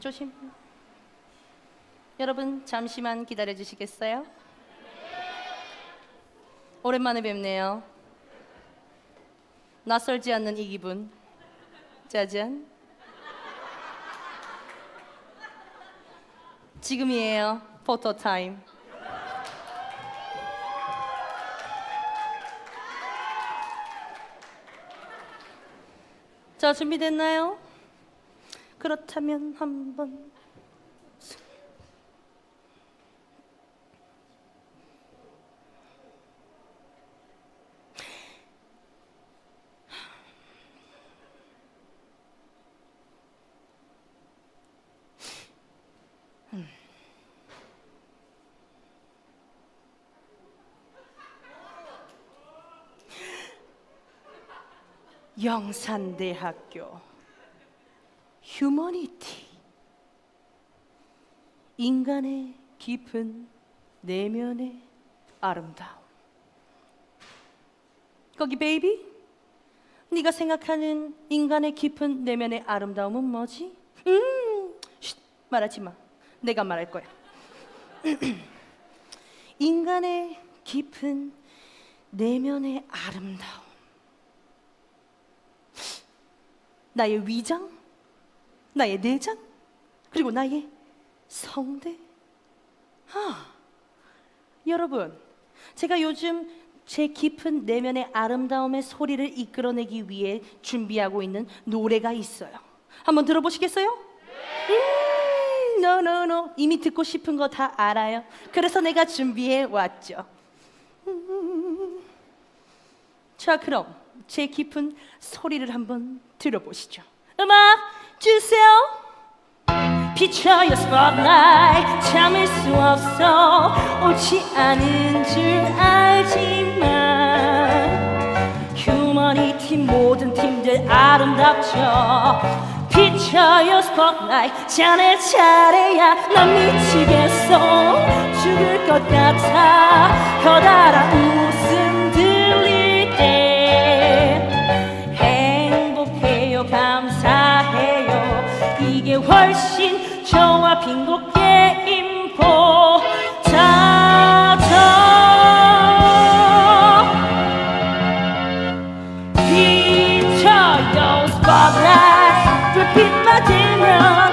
조심. 여러분 잠시만 기다려 주시겠어요? 오랜만에 뵙네요. 낯설지 않는 이 기분. 짜잔. 지금이에요. 포토 타임. 자, 준비됐나요? 그렇다면 한번 영산대학교 휴머니티 인간의 깊은 내면의 아름다움 거기 베이비 네가 생각하는 인간의 깊은 내면의 아름다움은 뭐지? 음, 쉿, 말하지 마. 내가 말할 거야. 인간의 깊은 내면의 아름다움. 나의 위장, 나의 내장, 그리고 나의 성대. 아, 여러분, 제가 요즘 제 깊은 내면의 아름다움의 소리를 이끌어내기 위해 준비하고 있는 노래가 있어요. 한번 들어보시겠어요? 음, no, no, no. 이미 듣고 싶은 거 다 알아요. 그래서 내가 준비해 왔죠. 음. 자, 그럼 제 깊은 소리를 한번 들어보시죠. 음악 주세요. 비춰요 spotlight. 참을 수 없어. 옳지 않은 줄 알지만 휴머니티 모든 팀들 아름답죠. 비춰요 spotlight. 자네 차례야 난 미치겠어. 죽을 것 같아. 커다란 이게 훨씬 저와 빙고 게임보 자자 비춰요 spotlight 불빛 받으면